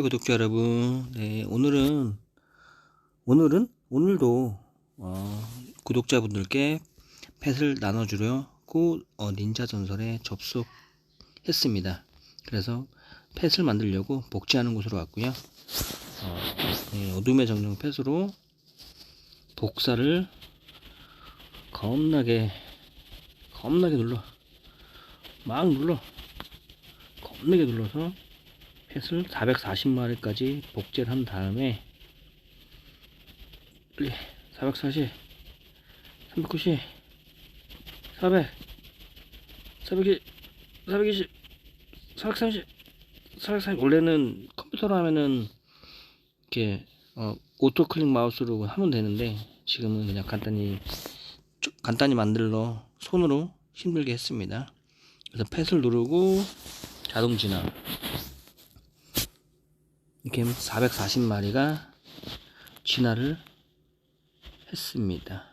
구독자 여러분, 네, 오늘은, 오늘은, 오늘도, 어, 구독자분들께 펫을 나눠주려고, 어, 닌자 전설에 접속했습니다. 그래서 펫을 만들려고 복제하는 곳으로 왔고요. 어, 네, 어둠의 정령 펫으로 복사를 겁나게, 겁나게 눌러. 막 눌러. 겁나게 눌러서 펫을 440마리까지 복제를 한 다음에 빨리 440 390 400 420 420 430 440 원래는 컴퓨터로 하면은 이렇게 어, 오토 클릭 마우스로 하면 되는데 지금은 그냥 간단히 쭉 간단히 만들러 손으로 힘들게 했습니다. 그래서 펫을 누르고 자동 진화 이렇게 440마리가 진화를 했습니다.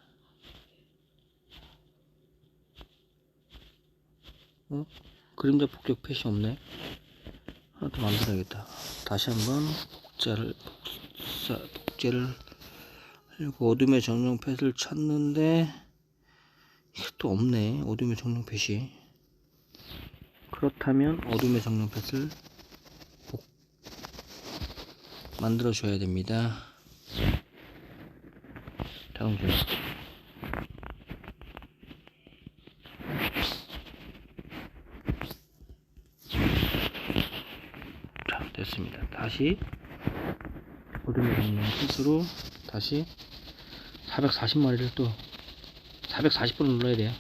어? 그림자 폭격 펫이 없네. 하나 더 만들어야겠다. 다시 한번 복제를 복사, 복제를 하려고 어둠의 정령 펫을 찾는데 이게 또 없네. 어둠의 정령 펫이. 그렇다면 어둠의 정령 펫을 만들어 줘야 됩니다. 다음 주. 자, 됐습니다. 다시 어둠의 정령 핏으로 다시 440마리를 또 440번 눌러야 돼요.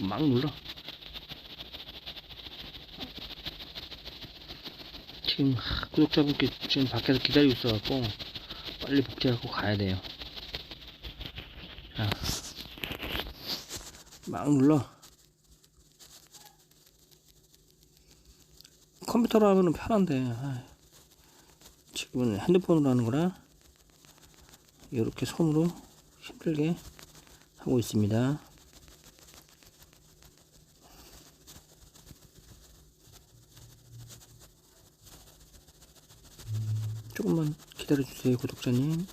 막 눌러. 지금 하, 구독자분께 지금 밖에서 기다리고 있어갖고 빨리 복제하고 가야 돼요. 자, 막 눌러. 컴퓨터로 하면 편한데 지금은 핸드폰으로 하는 거라 이렇게 손으로 힘들게 하고 있습니다. 조금만 기다려주세요, 구독자님.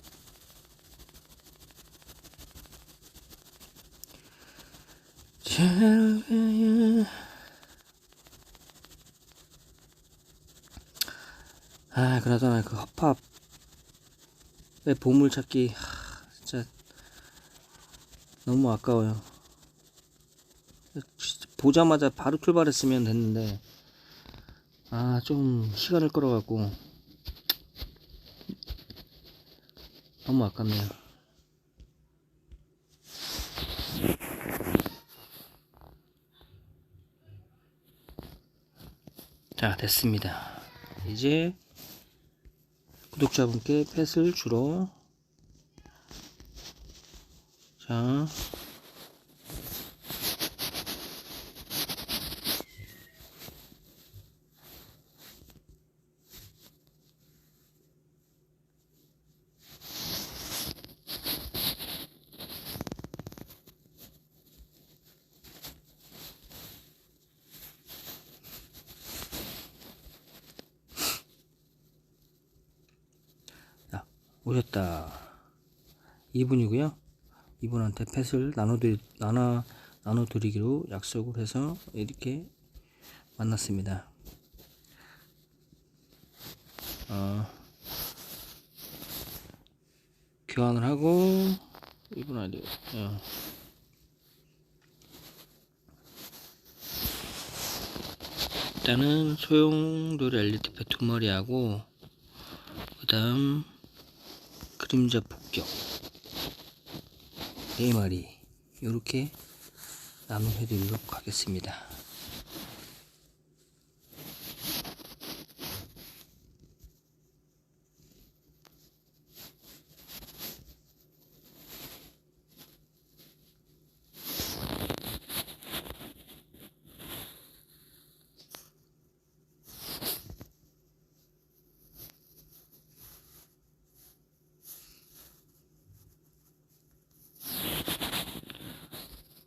잘 아, 그나저나 그 허팝 의 보물 찾기 하, 진짜 너무 아까워요. 보자마자 바로 출발했으면 됐는데 아, 좀 시간을 끌어갖고 너무 아깝네요. 자, 됐습니다. 이제 구독자분께 펫을 주러 자 자, 오셨다. 이분이고요. 이분한테 펫을 나눠드리, 나눠, 나눠드리기로 약속을 해서 이렇게 만났습니다. 어, 교환을 하고, 이분 아니에요. 어. 일단은 소용돌이 엘리트 펫두 마리하고, 그 다음 그림자 폭격. 네 마리. 이렇게 나눔해 드리도록 하겠습니다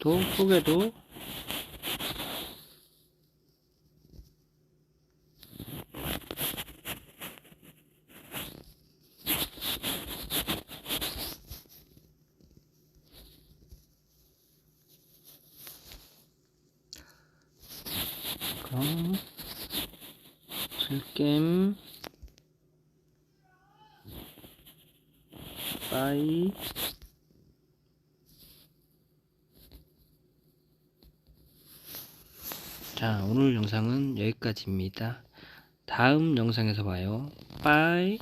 밑에도. 속에도 즐겜. 빠이. 자 오늘 영상은 여기까지입니다. 다음 영상에서 봐요. 빠이